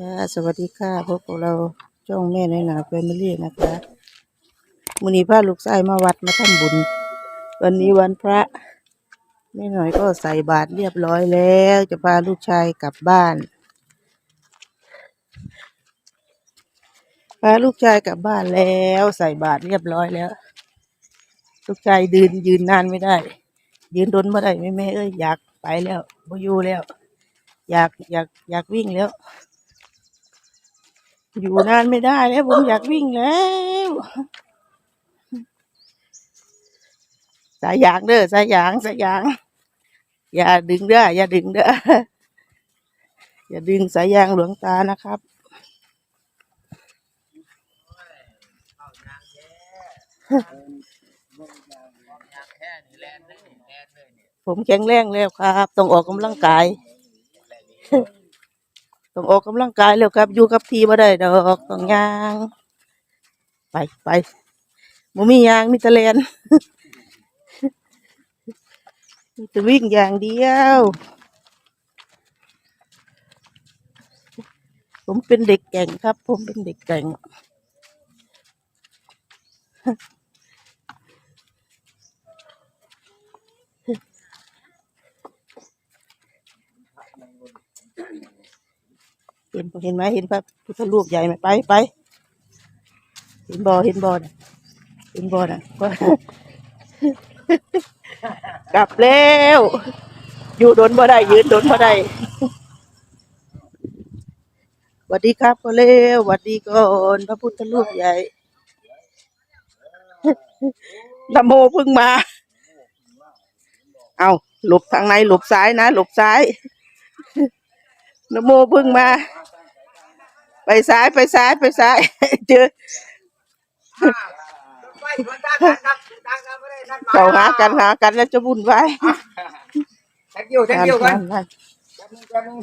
ค่ะสวัสดีค่ะพวกเราจ้องแม่ในหนาแฟมิลี่นะคะมุนีพาลูกชายมาวัดมาทำบุญ วันนี้วันพระแม่หน่อยก็ใส่บาตรเรียบร้อยแล้ว จะพาลูกชายกลับบ้าน พาลูกชายกลับบ้านแล้ว ใส่บาตรเรียบร้อยแล้ว ลูกชายยืนยืนนานไม่ได้ ยืนดนไม่ได้แม่แม่เอ้ยอยากไปแล้วบ่อยู่แล้ว อยากอยากอยากวิ่งแล้ว อยู่นานไม่ได้แล้วผมอยากวิ่งแล้วสายยางเด้อสายยางสายยาง อย่าดึงเด้ออย่าดึงเด้ออย่าดึงสายยางหลวงตานะครับผมแข็งแรงแล้วครับ ต้องออกกำลังกาย ต้องออกกำลังกายแล้วครับ อยู่กับทีบ่ได้ดอกต้องยาง ไปไปบ่มียางมีตะเลนมีแต่วิ่งอย่างเดียว ผมเป็นเด็กแก่งครับ ผมเป็นเด็กแก่ง เห็นบ่เห็นไหมเห็นพระพุทธรูปใหญ่ไหมไปไปเห็นบ่เห็นบ่น่ะเห็นบ่น่ะกลับแล้ว อยู่โดนบ่ได้ยืนโดนบ่ได้สวัสดีครับพ่อเร็วสวัสดีก่อนพระพุทธรูปใหญ่นะโมเพิ่งมา เอาหลบทางในหลบซ้ายนะ หลบซ้ายนะโมเพิ่งมา ไปซ้ายไปซ้ายไปซ้ายเจอไปชวนตั้งกันครับตั้งกันไม่ได้นัดหมายเขาหากันหากันแล้วจะวุ่นวายแท็กยูแท็กยูกันนั่นแป๊บนึงแป๊บนึง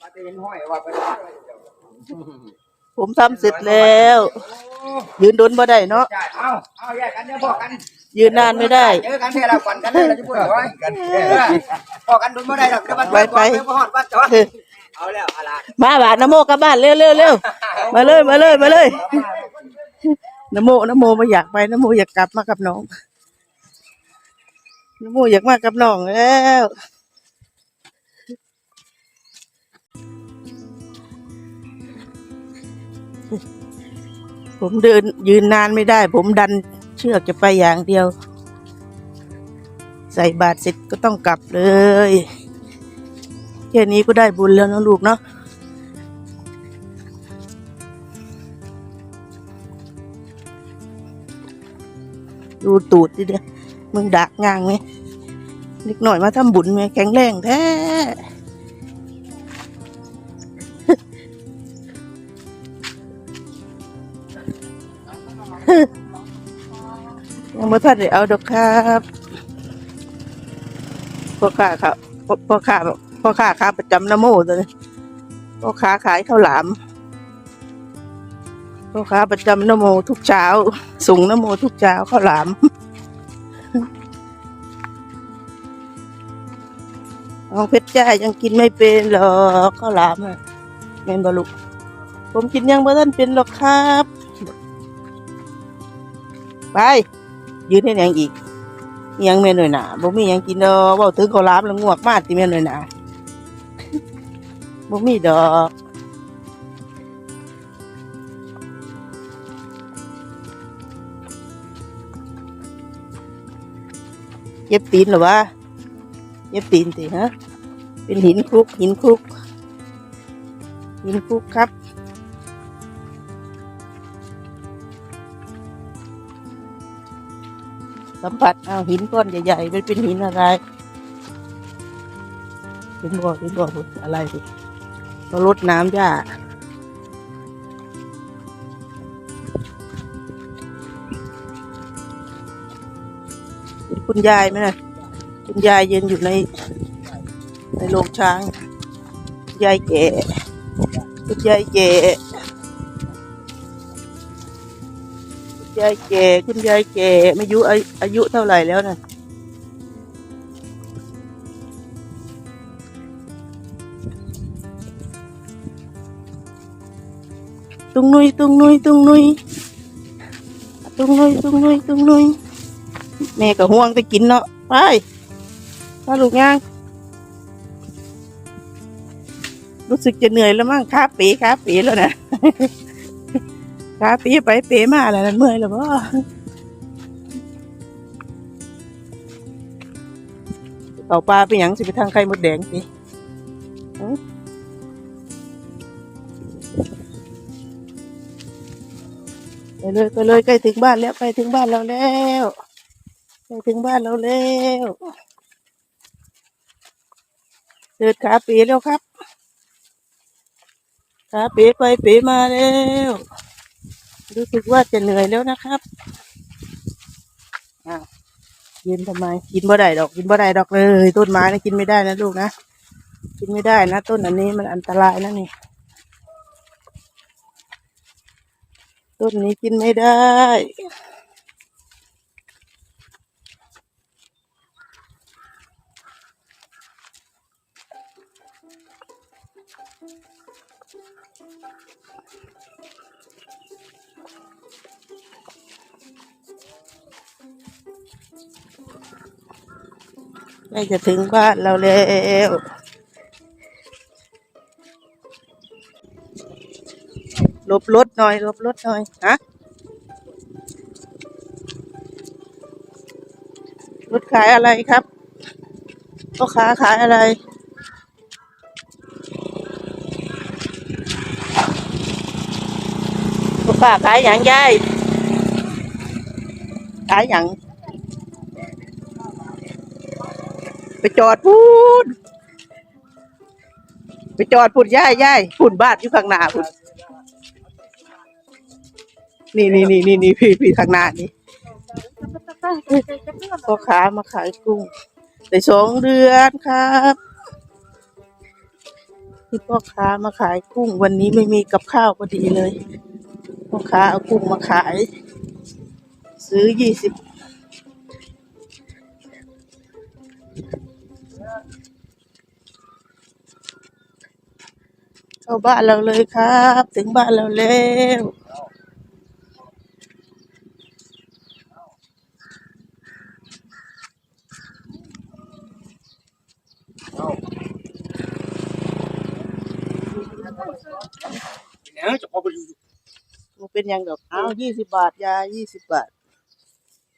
มาเต็นห้อยว่าไปได้ผมทำเสร็จแล้ว ยืนโดนบ่ได้เนาะใช่เอาเอาแยกกันเดี๋ยวพอกันยืนนานไม่ได้เจอกันเท่าเราฝันกันเลยเราจะพูดว่ากันพอกันโดนไม่ได้หรอกเดี๋ยวมันไปไปเดี๋ยวพอหอดวัดจอด เอาแล้วอะไรมาบาดนโมกลับบ้านเร็วเร็วเร็วมาเลยมาเลยมาเลยนโมนโมไม่อยากไปนโมอยากกลับมากับน้องนโมอยากมากับน้องแล้วผมเดินยืนนานไม่ได้ ผมดันเชือกจะไปอย่างเดียว ใส่บาตรเสร็จก็ต้องกลับเลย แค่นี้ก็ได้บุญแล้วนะลูกเนาะดูตูดดิเดียมึงดักงางไหมนิดหน่อยมาทำบุญไหมแข็งแรงแท้ยังไม่ทันได้เอาดอกครับพ่อค้าครับพ่อพ่อค้า พ่อค้าค้าประจำนโมตัวนี้พ่อค้าขายข้าวหลามพ่อค้าประจำนโมทุกเช้าส่งนโมทุกเช้าข้าวหลามน้องเพชรจ้ายังกินไม่เป็นหรอกข้าวหลามอะแม่นบลุกผมกินยังไม่ทันเป็นหรอกครับ ไป ยืนให้แหนงอีก ยังแม่นหน่อยหนาบ่มียังกินดอกเว้าถึงข้าวหลามแล้วงวกมาติแม่นหน่อยหนา บ่มีดอกเย็บตีนหรอวะเย็บตีนสิฮะ เป็นหินคลุก หินคลุก หินคลุกครับสัมผัสเอาหินก้อนใหญ่ๆมันเป็นหินอะไรหินบ่อหินบ่ออะไรสิ เราลดน้ำย่าคุณยายไหมนะคุณยายเยืนอยู่ใน ในโรงช้าง ยายแก่คุณยายแก่คุณยายแก่คุณยายแก่ไม่ยุอายุเท่าไหร่แล้วน่ะ ตุงนุยตุงนุยตุงนุยตุงนุยตุงนุยตุงนุยแม่ก็ห่วงแต่กินเนาะไปลูกย่างรู้สึกจะเหนื่อยแล้วมั้งขาป๋ขาป๋แล้วนะขาป๋ไปเป๋มาแล้วนั่นเมื่อยแล้วบ่เอาปลาไปหยังสิไปทางไข่มดแดงสิ ไปเลยไปเลยใกล้ถึงบ้านแล้วไปถึงบ้านเราแล้วใกล้ถึงบ้านเราแล้วเดินขาป๋แล้วครับขาป๋ไปป๋มาแล้วรู้สึกว่าจะเหนื่อยแล้วนะครับอ้าวยืนทำไมกินบ่ได้ดอกกินบ่ได้ดอกเลย ต้นไม้นะกินไม่ได้นะลูกนะกินไม่ได้นะ ต้นอันนี้มันอันตรายนะนี่ ต้นนี้กินไม่ได้ใกล้จะถึงบ้านเราแล้ว ลบรถหน่อยลบรถหน่อยฮะรถขายอะไรครับพ่อค้าขายอะไรพ่อค้าขายอย่างยายขายอย่างไปจอดพูดไปจอดพูดย่ายย่ายพูดบ้านอยู่ข้างหน้าพูด นี่นี่นี่นี่นี่พี่พี่ข้างหน้านี่พ่อค้ามาขายกุ้งได้สองเดือนครับที่พ่อค้ามาขายกุ้ง วันนี้ไม่มีกับข้าวพอดีเลยพ่อค้าเอากุ้งมาขาย ซื้อยี่สิบเข้าบ้านเราเลยครับ ถึงบ้านเราแล้ว เนี่ยจะพอไปอยู่มันเป็นหยังดอกเอายี่สิบบาทยายี่สิบบาท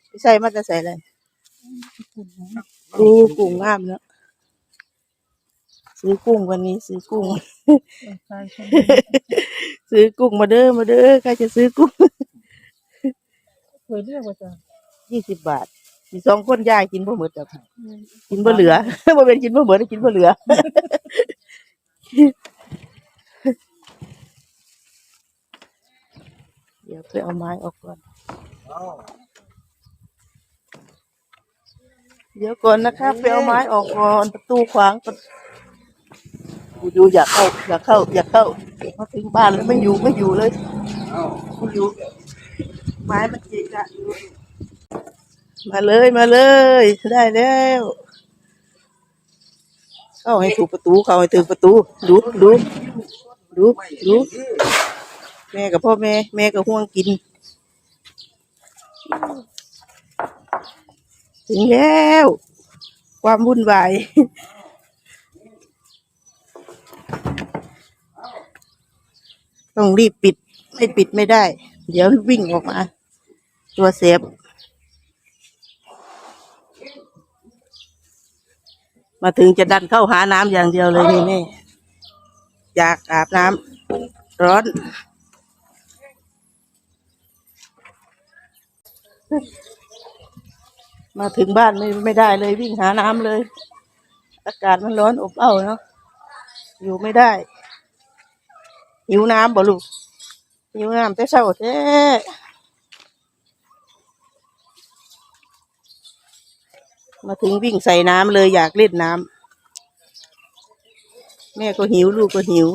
ไม่ใช่มันจะใส่อะไรดูกุ้งงามเนาะซื้อกุ้งวันนี้ซื้อกุ้ง ซื้อกุ้งมาเด้อมาเด้อใครจะซื้อกุ้งเคยเรียกว่าจะยี่สิบบาทมีสองคนยายกินบ่หมดจ้ะกินบ่เหลือบ่เป็นกินบ่หมดกินบ่เหลือ ดี๋ยวไปเอาไม้ออกก่อน เดี๋ยวก่อนนะครับไปเอาไม้ออกก่อนประตูขวางประกูอยู่อยากเข้าอยากเข้าอยากเข้ามาถึงบ้านแล้วไม่อยู่ไม่อยู่เลยเอ้าไม่อยู่ไม้มันจิกอะอยู่มาเลยมาเลยได้แล้วเข้าให้ถูกประตูเข้าให้ถึงประตูดูดูดูดู แม่กับพ่อแม่ แม่กับห่วงกิน ถึงแล้ว ความวุ่นวายต้องรีบปิด ไม่ปิดไม่ได้ เดี๋ยววิ่งออกมา ตัวเซฟมาถึงจะดันเข้าหาน้ำอย่างเดียวเลยนี่นี่อยากอาบน้ำร้อน มาถึงบ้านไม่ไม่ได้เลยวิ่งหาน้ำเลย อากาศมันร้อนอบอ้าวเนาะอยู่ไม่ได้หิวน้ำบ่ลูกหิวน้ำแต่เช้าแท้มาถึงวิ่งใส่น้ำเลยอยากเล่นน้ำแม่ก็หิวลูกก็หิว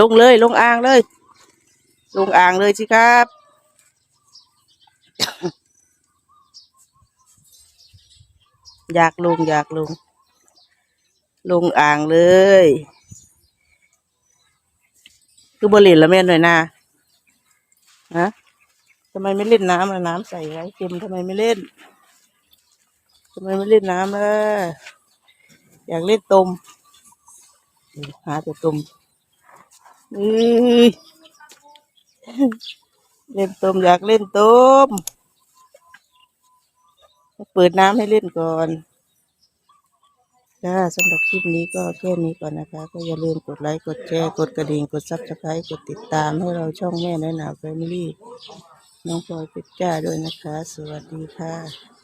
ลงเลยลงอ่างเลย ลงอ่างเลยสิครับ อยากลงอยากลง ลงอ่างเลยคือบริเละแม่นหน่อยนะฮะทำไมไม่เล่นน้ำละน้ำใสไว้เค็มทำไมไม่เล่นทำไมไม่เล่นน้ำล่ะอยากเล่นตม หาแต่ตม อื้อเล่นต้มอยากเล่นต้ม เปิดน้ำให้เล่นก่อนจ้าสำหรับคลิปนี้ก็แค่นี้ก่อนนะคะ ก็อย่าลืมกดไลค์ กดแชร์ กดกระดิ่ง กดซับสไครต์กดติดตามให้เราช่องแม่น้อยหนาแฟมิลี่ น้องพลอยเป็ดจ้าด้วยนะคะ สวัสดีค่ะ